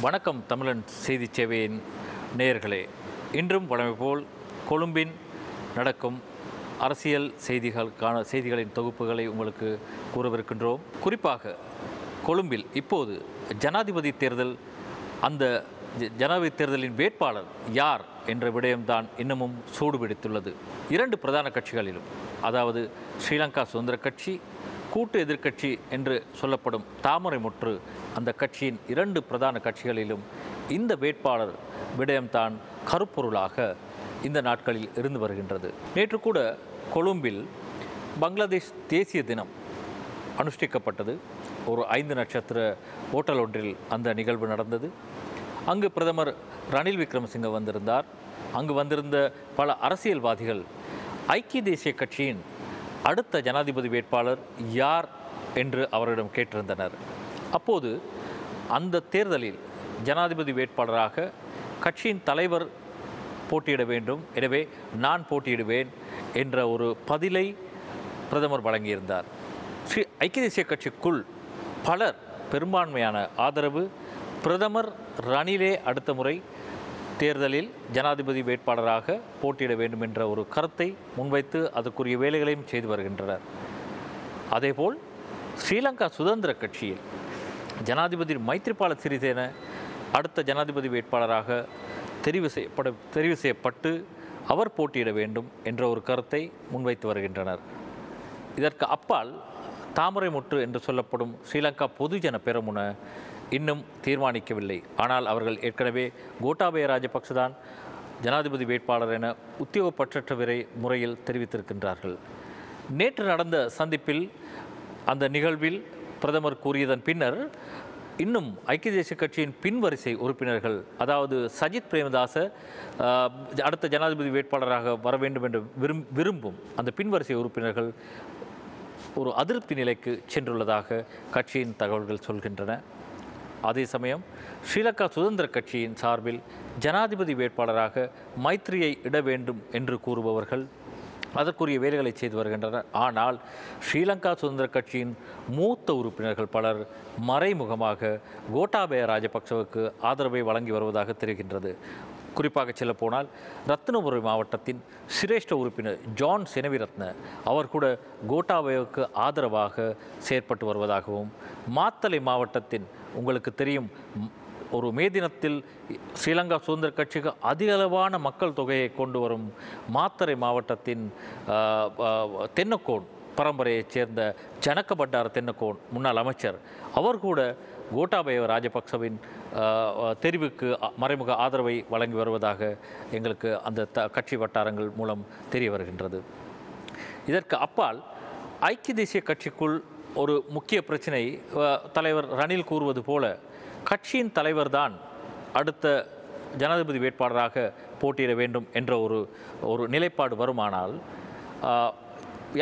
வணக்கம் தமிழன் செய்தி சேவையின் நேயர்களே. இன்றும் வழமை போல் கொழும்பின் நடக்கும் அரசியல் செய்திகளுக்கான செய்திகளின் தொகுப்புகளை உங்களுக்கு கூறவிருக்கின்றோம். குறிப்பாக கொழும்பில் இப்போது ஜனாதிபதி தேர்தல் அந்த ஜ- ஜனாதிபதி தேர்தலின் வேட்பாளர் யார் என்ற விடயம்தான் இன்னமும் சூடுபிடித்துள்ளது. இரண்டு பிரதான கட்சிகளிலும் அதாவது ஸ்ரீலங்கா சுதந்திர கட்சி கூட்டு எதிர்க்கட்சி என்று சொல்லப்படும் தாமரை முற்று அந்த கட்சியின் இரண்டு பிரதான கட்சிகளிலும் இந்த வேட்பாளர் விடயம்தான் கருப்பொருளாக இந்த நாட்களில் இருந்து வருகின்றது. நேற்று கூட கொழும்பில் பங்களாதேஷ் தேசிய தினம் அனுஷ்டிக்கப்பட்டது. ஒரு ஐந்து நட்சத்திர ஓட்டல் ஒன்றில் அந்த நிகழ்வு நடந்தது. அங்கு பிரதமர் ரணில் விக்ரமசிங்க வந்திருந்தார். அங்கு வந்திருந்த பல அரசியல்வாதிகள் ஐக்கிய தேசிய கட்சியின் அடுத்த ஜனாதிபதி வேட்பாளர் யார் என்று அவரிடம் கேட்டிருந்தனர். அப்போது அந்த தேர்தலில் ஜனாதிபதி வேட்பாளராக கட்சியின் தலைவர் போட்டியிட வேண்டும். எனவே நான் போட்டியிடுவேன் என்ற ஒரு பதிலை பிரதமர் வழங்கியிருந்தார். ஸ்ரீ ஐக்கிய தேசிய கட்சிக்குள் பலர் பெரும்பான்மையான ஆதரவு பிரதமர் ரணிலே அடுத்த முறை தேர்தலில் ஜனாதிபதி வேட்பாளராக போட்டியிட வேண்டும் என்ற ஒரு கருத்தை முன்வைத்து அதற்குரிய வேலைகளையும் செய்து வருகின்றனர். அதேபோல் ஸ்ரீலங்கா சுதந்திர கட்சியில் ஜனாதிபதி மைத்ரிபால சிறிசேன அடுத்த ஜனாதிபதி வேட்பாளராக தெரிவு செய்யப்பட தெரிவு செய்யப்பட்டு அவர் போட்டியிட வேண்டும் என்ற ஒரு கருத்தை முன்வைத்து வருகின்றனர். இதற்கு அப்பால் தாமரை முற்று என்று சொல்லப்படும் ஸ்ரீலங்கா பொதுஜன பெரமுன இன்னும் தீர்மானிக்கவில்லை. ஆனால் அவர்கள் ஏற்கனவே கோட்டாபய ராஜபக்சதான் ஜனாதிபதி வேட்பாளர் என உத்தியோகப்பற்றற்ற விரை முறையில் தெரிவித்திருக்கின்றார்கள். நேற்று நடந்த சந்திப்பில் அந்த நிகழ்வில் பிரதமர் கூறியதன் பின்னர் இன்னும் ஐக்கிய தேசிய கட்சியின் பின்வரிசை உறுப்பினர்கள் அதாவது சஜித் பிரேமதாச அடுத்த ஜனாதிபதி வேட்பாளராக வர வேண்டும் என்று விரும் விரும்பும் அந்த பின்வரிசை உறுப்பினர்கள் ஒரு அதிருப்தி நிலைக்கு சென்றுள்ளதாக கட்சியின் தகவல்கள் சொல்கின்றன. அதே சமயம் ஸ்ரீலங்கா சுதந்திர கட்சியின் சார்பில் ஜனாதிபதி வேட்பாளராக மைத்ரியை இட வேண்டும் என்று கூறுபவர்கள் அதற்குரிய வேலைகளை செய்து வருகின்றனர். ஆனால் ஸ்ரீலங்கா சுதந்திர கட்சியின் மூத்த உறுப்பினர்கள் பலர் மறைமுகமாக கோட்டாபய ராஜபக்சவுக்கு ஆதரவை வழங்கி வருவதாக தெரிகின்றது. குறிப்பாக செல்ல போனால் ரத்னபுரி மாவட்டத்தின் சிரேஷ்ட உறுப்பினர் ஜான் செனவிரத்ன அவர் கூட கோட்டாபயவுக்கு ஆதரவாக செயற்பட்டு வருவதாகவும் மாத்தளை மாவட்டத்தின் உங்களுக்கு தெரியும் ஒரு மே தினத்தில் ஸ்ரீலங்கா சுதந்திர கட்சிக்கு அதிகளவான மக்கள் தொகையை கொண்டு வரும் மாத்தறை மாவட்டத்தின் தென்னக்கோன் பரம்பரையைச் சேர்ந்த ஜனக்க பட்டார தென்னக்கோன் முன்னாள் அமைச்சர். அவர் கூட கோட்டாபய ராஜபக்சவின் தெரிவுக்கு மறைமுக ஆதரவை வழங்கி வருவதாக எங்களுக்கு அந்த த கட்சி வட்டாரங்கள் மூலம் தெரிய வருகின்றது. இதற்கு அப்பால் ஐக்கிய தேசிய கட்சிக்குள் ஒரு முக்கிய பிரச்சனை தலைவர் ரணில் கூறுவது போல கட்சியின் தலைவர்தான் அடுத்த ஜனாதிபதி வேட்பாளராக போட்டியிட வேண்டும் என்ற ஒரு ஒரு நிலைப்பாடு வருமானால்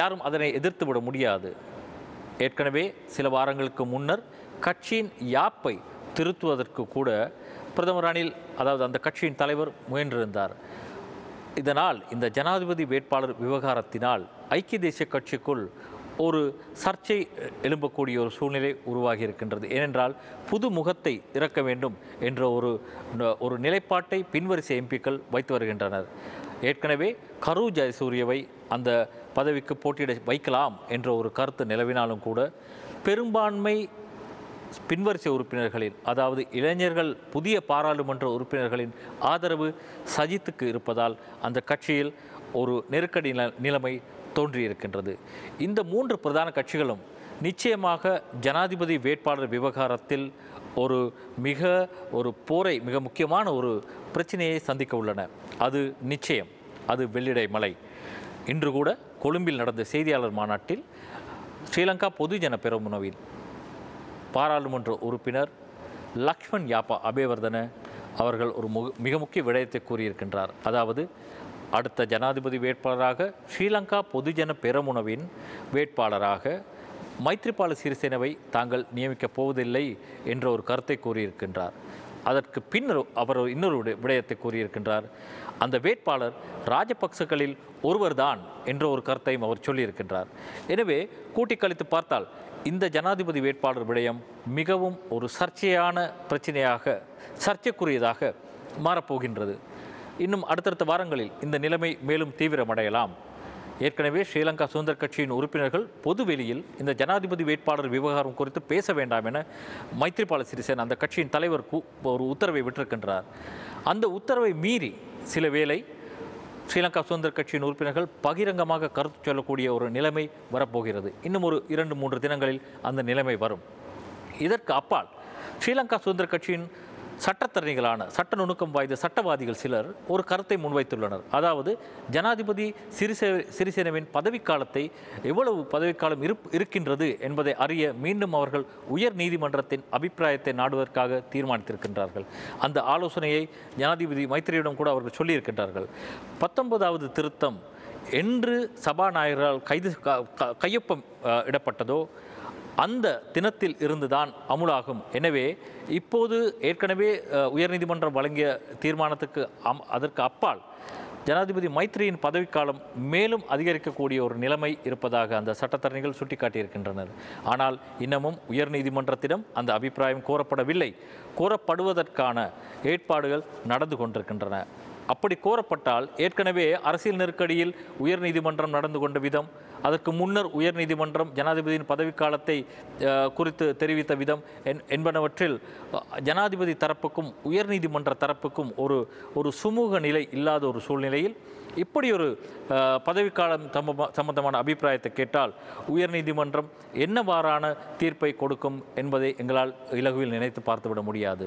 யாரும் அதனை எதிர்த்து விட முடியாது. ஏற்கனவே சில வாரங்களுக்கு முன்னர் கட்சியின் யாப்பை திருத்துவதற்கு கூட பிரதமர் ரணில் அதாவது அந்த கட்சியின் தலைவர் முயன்றிருந்தார். இதனால் இந்த ஜனாதிபதி வேட்பாளர் விவகாரத்தினால் ஐக்கிய தேசிய கட்சிக்குள் ஒரு சர்ச்சை எழும்பக்கூடிய ஒரு சூழ்நிலை உருவாகி இருக்கின்றது. ஏனென்றால் புது முகத்தை இறக்க வேண்டும் என்ற ஒரு ஒரு நிலைப்பாட்டை பின்வரிசை எம்பிக்கள் வைத்து வருகின்றனர். ஏற்கனவே கரு ஜெயசூரியவை அந்த பதவிக்கு போட்டியிட வைக்கலாம் என்ற ஒரு கருத்து நிலவினாலும் கூட பெரும்பான்மை பின்வரிசை உறுப்பினர்களின் அதாவது இளைஞர்கள் புதிய பாராளுமன்ற உறுப்பினர்களின் ஆதரவு சஜித்துக்கு இருப்பதால் அந்த கட்சியில் ஒரு நெருக்கடி நிலைமை தோன்றியிருக்கின்றது. இந்த மூன்று பிரதான கட்சிகளும் நிச்சயமாக ஜனாதிபதி வேட்பாளர் விவகாரத்தில் ஒரு மிக ஒரு போரை மிக முக்கியமான ஒரு பிரச்சனையை சந்திக்க உள்ளன. அது நிச்சயம். அது வெள்ளிடை மலை. இன்று கூட கொழும்பில் நடந்த செய்தியாளர் மாநாட்டில் ஸ்ரீலங்கா பொதுஜன பெருமுனவின் பாராளுமன்ற உறுப்பினர் லக்ஷ்மண் யாப்பா அபேவர்தன அவர்கள் ஒரு மிக முக்கிய விடயத்தை கூறியிருக்கின்றார். அதாவது அடுத்த ஜனாதிபதி வேட்பாளராக ஸ்ரீலங்கா பொதுஜன பெரமுனவின் வேட்பாளராக மைத்ரிபால சிறிசேனவை தாங்கள் நியமிக்கப் போவதில்லை என்ற ஒரு கருத்தை கூறியிருக்கின்றார். அதற்கு பின்னர் அவர் இன்னொரு விடயத்தை கூறியிருக்கின்றார். அந்த வேட்பாளர் ராஜபக்சகளில் ஒருவர்தான் என்ற ஒரு கருத்தையும் அவர் சொல்லியிருக்கின்றார். எனவே கூட்டி கழித்து பார்த்தால் இந்த ஜனாதிபதி வேட்பாளர் விடயம் மிகவும் ஒரு சர்ச்சையான பிரச்சனையாக சர்ச்சைக்குரியதாக மாறப்போகின்றது. இன்னும் அடுத்தடுத்த வாரங்களில் இந்த நிலைமை மேலும் தீவிரமடையலாம். ஏற்கனவே ஸ்ரீலங்கா சுதந்திர கட்சியின் உறுப்பினர்கள் பொதுவெளியில் இந்த ஜனாதிபதி வேட்பாளர் விவகாரம் குறித்து பேச வேண்டாம் என மைத்ரிபால சிறிசேன அந்த கட்சியின் தலைவர் கு- ஒரு உத்தரவை விட்டிருக்கின்றார். அந்த உத்தரவை மீறி சில வேளை ஸ்ரீலங்கா சுதந்திர கட்சியின் உறுப்பினர்கள் பகிரங்கமாக கருத்து சொல்லக்கூடிய ஒரு நிலைமை வரப்போகிறது. இன்னும் ஒரு இரண்டு மூன்று தினங்களில் அந்த நிலைமை வரும். இதற்கு அப்பால் ஸ்ரீலங்கா சுதந்திர கட்சியின் சட்டத்தரணிகளான சட்ட நுணுக்கம் வாய்ந்த சட்டவாதிகள் சிலர் ஒரு கருத்தை முன்வைத்துள்ளனர். அதாவது ஜனாதிபதி சிறிசே சிறிசேனவின் பதவிக்காலத்தை எவ்வளவு பதவிக்காலம் இருப் இருக்கின்றது என்பதை அறிய மீண்டும் அவர்கள் உயர் நீதிமன்றத்தின் அபிப்பிராயத்தை நாடுவதற்காக தீர்மானித்திருக்கின்றார்கள். அந்த ஆலோசனையை ஜனாதிபதி மைத்திரியிடம் கூட அவர்கள் சொல்லியிருக்கின்றார்கள். பத்தொன்பதாவது திருத்தம் என்று சபாநாயகரால் கைது க- க- கையொப்பம் இடப்பட்டதோ அந்த தினத்தில் இருந்துதான் அமுலாகும். எனவே இப்போது ஏற்கனவே உயர்நீதிமன்றம் வழங்கிய தீர்மானத்துக்கு அம் அதற்கு அப்பால் ஜனாதிபதி மைத்ரியின் பதவிக்காலம் மேலும் அதிகரிக்கக்கூடிய ஒரு நிலைமை இருப்பதாக அந்த சட்டத்தரணிகள் சுட்டிக்காட்டியிருக்கின்றனர். ஆனால் இன்னமும் உயர்நீதிமன்றத்திடம் அந்த அபிப்பிராயம் கோரப்படவில்லை. கோரப்படுவதற்கான ஏற்பாடுகள் நடந்து கொண்டிருக்கின்றன. அப்படி கோரப்பட்டால் ஏற்கனவே அரசியல் நெருக்கடியில் உயர்நீதிமன்றம் நடந்து கொண்ட விதம் அதற்கு முன்னர் உயர்நீதிமன்றம் ஜனாதிபதியின் பதவிக்காலத்தை குறித்து தெரிவித்த விதம் என்- என்பனவற்றில் ஜனாதிபதி தரப்புக்கும் உயர்நீதிமன்ற தரப்புக்கும் ஒரு ஒரு சுமூக நிலை இல்லாத ஒரு சூழ்நிலையில் இப்படி ஒரு பதவிக்காலம் சம்பந்தமான அபிப்பிராயத்தை கேட்டால் உயர்நீதிமன்றம் என்னவாறான தீர்ப்பை கொடுக்கும் என்பதை எங்களால் இலகுவில் நினைத்து பார்த்துவிட முடியாது.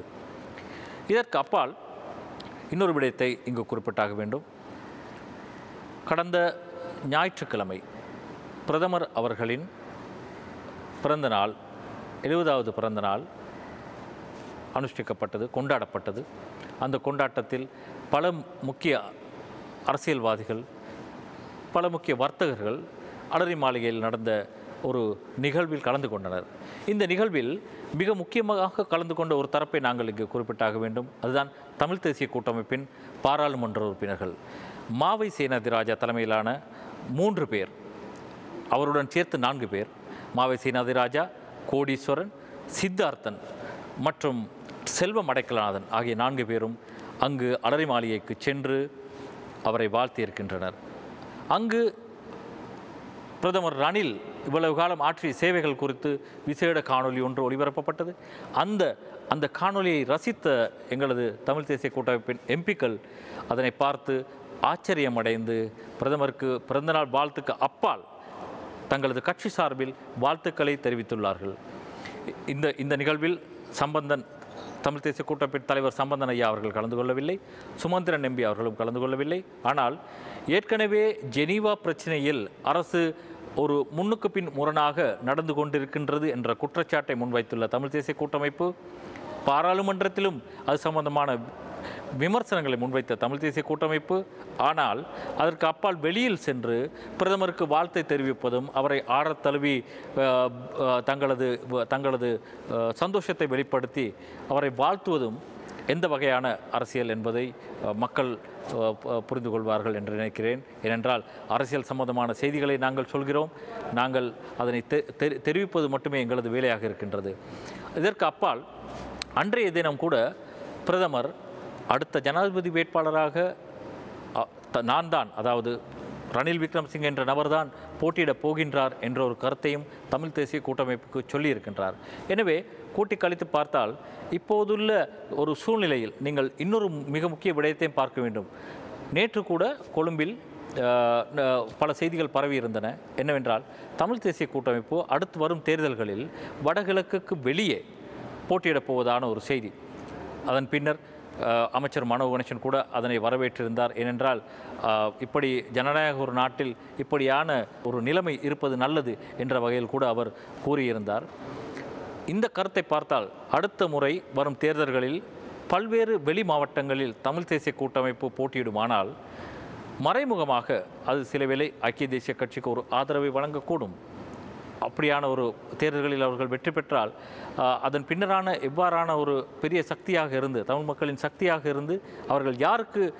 இதற்கு அப்பால் இன்னொரு விடயத்தை இங்கு குறிப்பிட்டாக வேண்டும். கடந்த ஞாயிற்றுக்கிழமை பிரதமர் அவர்களின் பிறந்த நாள் எழுபதாவது பிறந்த நாள் அனுஷ்டிக்கப்பட்டது கொண்டாடப்பட்டது. அந்த கொண்டாட்டத்தில் பல முக்கிய அரசியல்வாதிகள் பல முக்கிய வர்த்தகர்கள் அலரி மாளிகையில் நடந்த ஒரு நிகழ்வில் கலந்து கொண்டனர். இந்த நிகழ்வில் மிக முக்கியமாக கலந்து கொண்ட ஒரு தரப்பை நாங்கள் இங்கு குறிப்பிட்டாக வேண்டும். அதுதான் தமிழ் தேசிய கூட்டமைப்பின் பாராளுமன்ற உறுப்பினர்கள். மாவை சேனாதிராஜா தலைமையிலான மூன்று பேர் அவருடன் சேர்த்து நான்கு பேர் மாவை சேனாதிராஜா கோடீஸ்வரன் சித்தார்த்தன் மற்றும் செல்வம் அடைக்கலநாதன் ஆகிய நான்கு பேரும் அங்கு அலரி மாளிகைக்கு சென்று அவரை வாழ்த்தியிருக்கின்றனர் அங்கு பிரதமர் ரணில் இவ்வளவு காலம் ஆற்றிய சேவைகள் குறித்து விசேட காணொளி ஒன்று ஒளிபரப்பப்பட்டது. அந்த அந்த காணொளியை ரசித்த எங்களது தமிழ் தேசிய கூட்டமைப்பின் எம்பிக்கள் அதனை பார்த்து ஆச்சரியமடைந்து பிரதமருக்கு பிறந்தநாள் வாழ்த்துக்கு அப்பால் தங்களது கட்சி சார்பில் வாழ்த்துக்களை தெரிவித்துள்ளார்கள். இந்த இந்த நிகழ்வில் சம்பந்தன் தமிழ் தேசிய கூட்டமைப்பின் தலைவர் சம்பந்தன் ஐயா அவர்கள் கலந்து கொள்ளவில்லை சுமந்திரன் எம்பி அவர்களும் கலந்து கொள்ளவில்லை. ஆனால் ஏற்கனவே ஜெனீவா பிரச்சனையில் அரசு ஒரு முன்னுக்கு பின் முரணாக நடந்து கொண்டிருக்கின்றது என்ற குற்றச்சாட்டை முன்வைத்துள்ள தமிழ் தேசிய கூட்டமைப்பு பாராளுமன்றத்திலும் அது சம்பந்தமான விமர்சனங்களை முன்வைத்த தமிழ் தேசிய கூட்டமைப்பு ஆனால் அதற்கு அப்பால் வெளியில் சென்று பிரதமருக்கு வாழ்த்தை தெரிவிப்பதும் அவரை ஆறத் தழுவி தங்களது தங்களது சந்தோஷத்தை வெளிப்படுத்தி அவரை வாழ்த்துவதும் எந்த வகையான அரசியல் என்பதை மக்கள் புரிந்து கொள்வார்கள் என்று நினைக்கிறேன். ஏனென்றால் அரசியல் சம்பந்தமான செய்திகளை நாங்கள் சொல்கிறோம். நாங்கள் அதனை தெ- தெரி- தெரிவிப்பது மட்டுமே எங்களது வேலையாக இருக்கின்றது. இதற்கு அப்பால் அன்றைய தினம் கூட பிரதமர் அடுத்த ஜனாதிபதி வேட்பாளராக த- நான் தான் அதாவது ரணில் விக்ரம்சிங் என்ற நபர்தான் போட்டியிடப் போகின்றார் என்ற ஒரு கருத்தையும் தமிழ் தேசிய கூட்டமைப்புக்கு சொல்லியிருக்கின்றார். எனவே கூட்டி கழித்து பார்த்தால் இப்போதுள்ள ஒரு சூழ்நிலையில் நீங்கள் இன்னொரு மிக முக்கிய விடயத்தையும் பார்க்க வேண்டும். நேற்று கூட கொழும்பில் பல செய்திகள் பரவி இருந்தன. என்னவென்றால் தமிழ் தேசிய கூட்டமைப்பு அடுத்து வரும் தேர்தல்களில் வடகிழக்குக்கு வெளியே போட்டியிடப் போவதான ஒரு செய்தி. அதன் பின்னர் அமைச்சர் மனோ கணேசன் கூட அதனை வரவேற்றிருந்தார். ஏனென்றால் இப்படி ஜனநாயக ஒரு நாட்டில் இப்படியான ஒரு நிலைமை இருப்பது நல்லது என்ற வகையில் கூட அவர் கூறியிருந்தார். இந்த கருத்தை பார்த்தால் அடுத்த முறை வரும் தேர்தல்களில் பல்வேறு வெளி மாவட்டங்களில் தமிழ் தேசிய கூட்டமைப்பு போட்டியிடுமானால் மறைமுகமாக அது சில வேளை ஐக்கிய தேசிய கட்சிக்கு ஒரு ஆதரவை வழங்கக்கூடும். அப்படியான ஒரு தேர்தல்களில் அவர்கள் வெற்றி பெற்றால் அதன் பின்னரான எவ்வாறான ஒரு பெரிய சக்தியாக இருந்து தமிழ் மக்களின் சக்தியாக இருந்து அவர்கள் யாருக்கு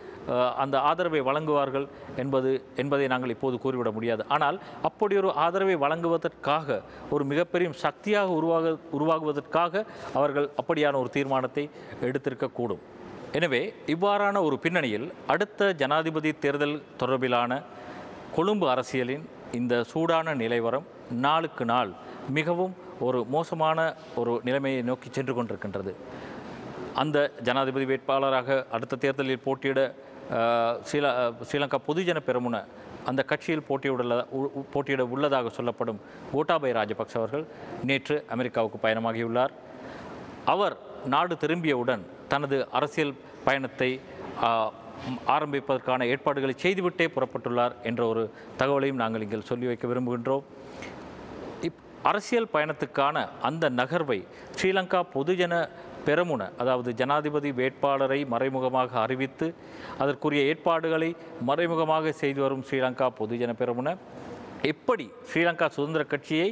அந்த ஆதரவை வழங்குவார்கள் என்பது என்பதை நாங்கள் இப்போது கூறிவிட முடியாது. ஆனால் அப்படி ஒரு ஆதரவை வழங்குவதற்காக ஒரு மிகப்பெரிய சக்தியாக உருவாக உருவாகுவதற்காக அவர்கள் அப்படியான ஒரு தீர்மானத்தை எடுத்திருக்கக்கூடும் எனவே இவ்வாறான ஒரு பின்னணியில் அடுத்த ஜனாதிபதி தேர்தல் தொடர்பிலான கொழும்பு அரசியலின் இந்த சூடான நிலைவரம் நாளுக்கு நாள் மிகவும் ஒரு மோசமான ஒரு நிலைமையை நோக்கி சென்று கொண்டிருக்கின்றது. அந்த ஜனாதிபதி வேட்பாளராக அடுத்த தேர்தலில் போட்டியிட ஸ்ரீல ஸ்ரீலங்கா பொதுஜன பெருமுன அந்த கட்சியில் போட்டியிட போட்டியிட உள்ளதாக சொல்லப்படும் கோட்டாபய ராஜபக்ச அவர்கள் நேற்று அமெரிக்காவுக்கு பயணமாகியுள்ளார். அவர் நாடு திரும்பியவுடன் தனது அரசியல் பயணத்தை ஆரம்பிப்பதற்கான ஏற்பாடுகளை செய்துவிட்டே புறப்பட்டுள்ளார் என்ற ஒரு தகவலையும் நாங்கள் இங்கே சொல்லி வைக்க விரும்புகின்றோம். இப் அரசியல் பயணத்துக்கான அந்த நகர்வை ஸ்ரீலங்கா பொதுஜன பெரமுன அதாவது ஜனாதிபதி வேட்பாளரை மறைமுகமாக அறிவித்து அதற்குரிய ஏற்பாடுகளை மறைமுகமாக செய்து வரும் ஸ்ரீலங்கா பொதுஜன பெருமுன எப்படி ஸ்ரீலங்கா சுதந்திர கட்சியை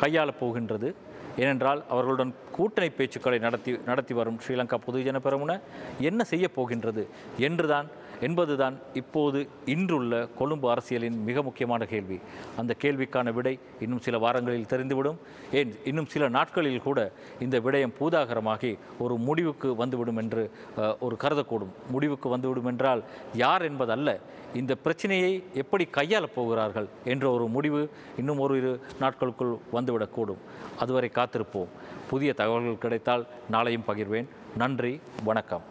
கையாளப் போகின்றது? ஏனென்றால் அவர்களுடன் கூட்டணி பேச்சுக்களை நடத்தி நடத்தி வரும் ஸ்ரீலங்கா பொதுஜன பெரமுன என்ன செய்ய போகின்றது? என்றுதான் என்பதுதான் இப்போது இன்றுள்ள கொழும்பு அரசியலின் மிக முக்கியமான கேள்வி. அந்த கேள்விக்கான விடை இன்னும் சில வாரங்களில் தெரிந்துவிடும். ஏன் இன்னும் சில நாட்களில் கூட இந்த விடயம் பூதாகரமாகி ஒரு முடிவுக்கு வந்துவிடும் என்று ஒரு கருதக்கூடும். முடிவுக்கு வந்துவிடும் என்றால் யார் என்பதல்ல இந்த பிரச்சனையை எப்படி கையாளப் போகிறார்கள் என்ற ஒரு முடிவு இன்னும் ஒரு இரு நாட்களுக்குள் வந்துவிடக்கூடும். அதுவரை காத்திருப்போம். புதிய தகவல்கள் கிடைத்தால் நாளையும் பகிர்வேன். நன்றி வணக்கம்.